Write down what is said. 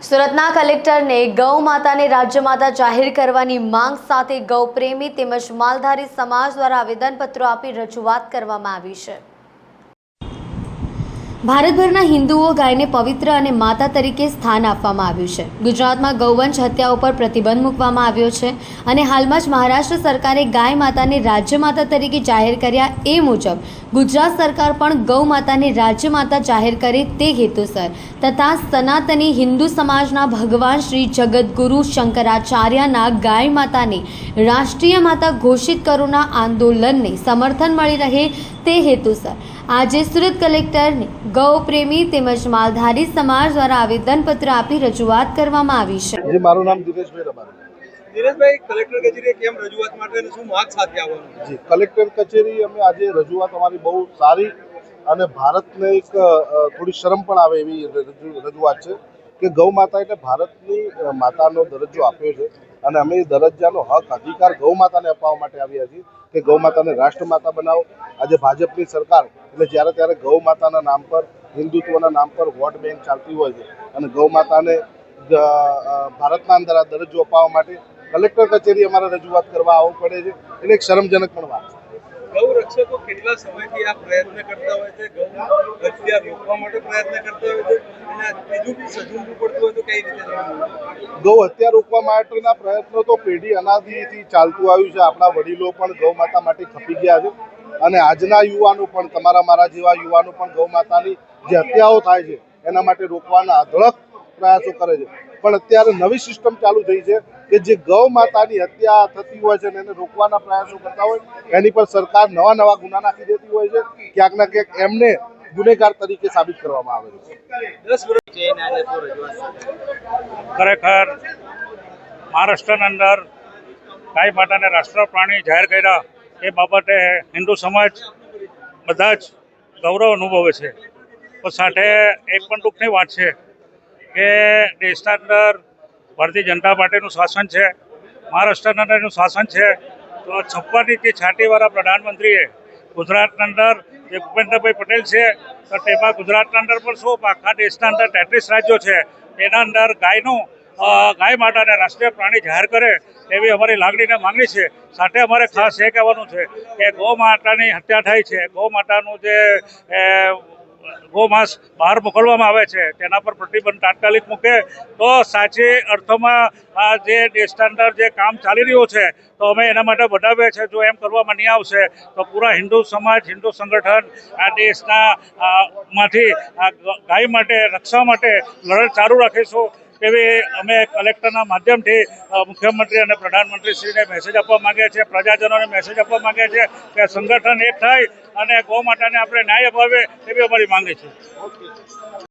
સુરતના કલેક્ટરને ગૌ માતાને રાજ્યમાતા જાહેર કરવાની માંગ સાથે ગૌ પ્રેમી તેમજ માલધારી સમાજ દ્વારા આવેદનપત્રો આપી રજૂઆત કરવામાં આવી છે. ભારતભરના હિન્દુઓ ગાયને પવિત્ર અને માતા તરીકે સ્થાન આપવામાં આવ્યું છે. ગુજરાતમાં ગૌવંશ હત્યા ઉપર પ્રતિબંધ મૂકવામાં આવ્યો છે અને હાલમાં જ મહારાષ્ટ્ર સરકારે ગાય માતાને રાજ્ય માતા તરીકે જાહેર કર્યા એ મુજબ ગુજરાત સરકાર પણ ગૌ માતાને રાજ્ય માતા જાહેર કરે તે હેતુસર તથા સનાતની હિન્દુ સમાજના ભગવાન શ્રી જગદગુરુ શંકરાચાર્યના ગાય માતાને રાષ્ટ્રીય માતા ઘોષિત કરોના આંદોલનને સમર્થન મળી રહે તે હેતુસર. આજે સુરત કલેક્ટરને ગૌ પ્રેમી તેમજ માલધારી સમાજ દ્વારા આવેદનપત્ર આપી રજૂઆત કરવામાં આવી છે. મારું નામ દિનેશભાઈ રબારી. દિનેશભાઈ કલેક્ટર કચેરી કેમ રજૂઆત માટે શું માગ સાથે આવવાનું? જી કલેક્ટર કચેરી અમે આજે રજૂઆત અમારી બહુ સારી અને ભારતને એક થોડી શરમ પણ આવે એવી રજૂઆત છે કે ગૌ માતા એટલે ભારતની માતાનો દરજ્જો આપ્યો છે. અને અમે દરજ્જાનો હક, અધિકાર ગૌ માતાને અપાવવા માટે આવ્યા છીએ કે ગૌ માતાને રાષ્ટ્રમાતા બનાવો. આજે ભાજપની સરકાર, એટલે જ્યારે ત્યારે ગૌ માતાના નામ પર, હિન્દુત્વના નામ પર વોટ બેંક ચાલતી હોય છે. અને ગૌ માતાને ભારતના અંદર આ દરજ્જો અપાવવા માટે કલેક્ટર કચેરી અમારે રજૂઆત કરવા આવવું પડે છે. એટલે એક શરમજનક પણ વાત છે. ગૌ રક્ષકો કેટલા સમયથી આ પ્રયત્ન કરતા હોય છે? ગૌ હત્યા રોકવા માટે પ્રયત્ન કરતા હોય છે? અને બીજું બી સજુંબું પડતું હોય તો કઈ રીતે ગૌ હત્યા રોકવા માટેના પ્રયત્નો તો પેઢી અનાદિથી ચાલતું આવ્યું છે. આપણા વડીલો પણ ગૌ માતા માટે ખપી ગયા છે. અને આજના યુવાનો પણ, તમારા મારા જેવા યુવાનો પણ ગૌ માતાની જે હત્યાઓ થાય છે, એના માટે રોકવાના અઢળક પ્રયાસો કરે છે. પણ અત્યારે નવી સિસ્ટમ ચાલુ થઈ છે. કે જે ગૌ માતાની હત્યા થતી હોય છે અને એને રોકવાના પ્રયાસો કરતા હોય એની પર સરકાર નવા નવા ગુના નાખી દેતી હોય છે. ક્યાંક ના ક્યાંક એમને ગુનેગાર તરીકે સાબિત કરવામાં આવે છે. ખરેખર મહારાષ્ટ્રની અંદર ગાય માતાને રાષ્ટ્ર પ્રાણી જાહેર કર્યા એ બાબતે હિન્દુ સમાજ બધા જ ગૌરવ અનુભવે છે. પણ સાથે એક પણ દુઃખની વાત છે કે દેશના અંદર ભારતીય જનતા પાર્ટીનું શાસન છે મહારાષ્ટ્રના અંદરનું શાસન છે, તો છપ્પન જે છાંટીવાળા પ્રધાનમંત્રીએ ગુજરાતના અંદર જે ભૂપેન્દ્રભાઈ પટેલ છે, તો તેમાં ગુજરાતના અંદર પણ શું આખા દેશના અંદર તેત્રીસ રાજ્યો છે એના અંદર ગાયનું ગાય માતાને રાષ્ટ્રીય પ્રાણી જાહેર કરે એવી અમારી લાગણીને માંગણી છે. સાથે અમારે ખાસ એ કહેવાનું છે કે ગૌ માતાની હત્યા થાય છે. ગૌ માતાનું જે ગૌમાંસ બહાર મોકલવામાં આવે છે. તેના પર પ્રતિબંધ તાત્કાલિક મૂકે તો સાચે અર્થમાં આ જે દેશના જે કામ ચાલી રહ્યું છે, તો અમે એના માટે વધાવીએ છીએ. જો એમ કરવામાં નહીં આવશે, તો પૂરા હિન્દુ સમાજ, હિન્દુ સંગઠન આ દેશના માંથી આ ગાય માટે, રક્ષા માટે લડત ચાલુ રાખીશું. એવી અમે કલેક્ટરના માધ્યમથી મુખ્યમંત્રી અને પ્રધાનમંત્રીશ્રીને મેસેજ આપવા માંગીએ છીએ, પ્રજાજનોને મેસેજ આપવા માંગીએ છીએ કે સંગઠન એક થાય અને ગૌ માતાને આપણે ન્યાય અપાવીએ એવી અમારી માંગણી છે.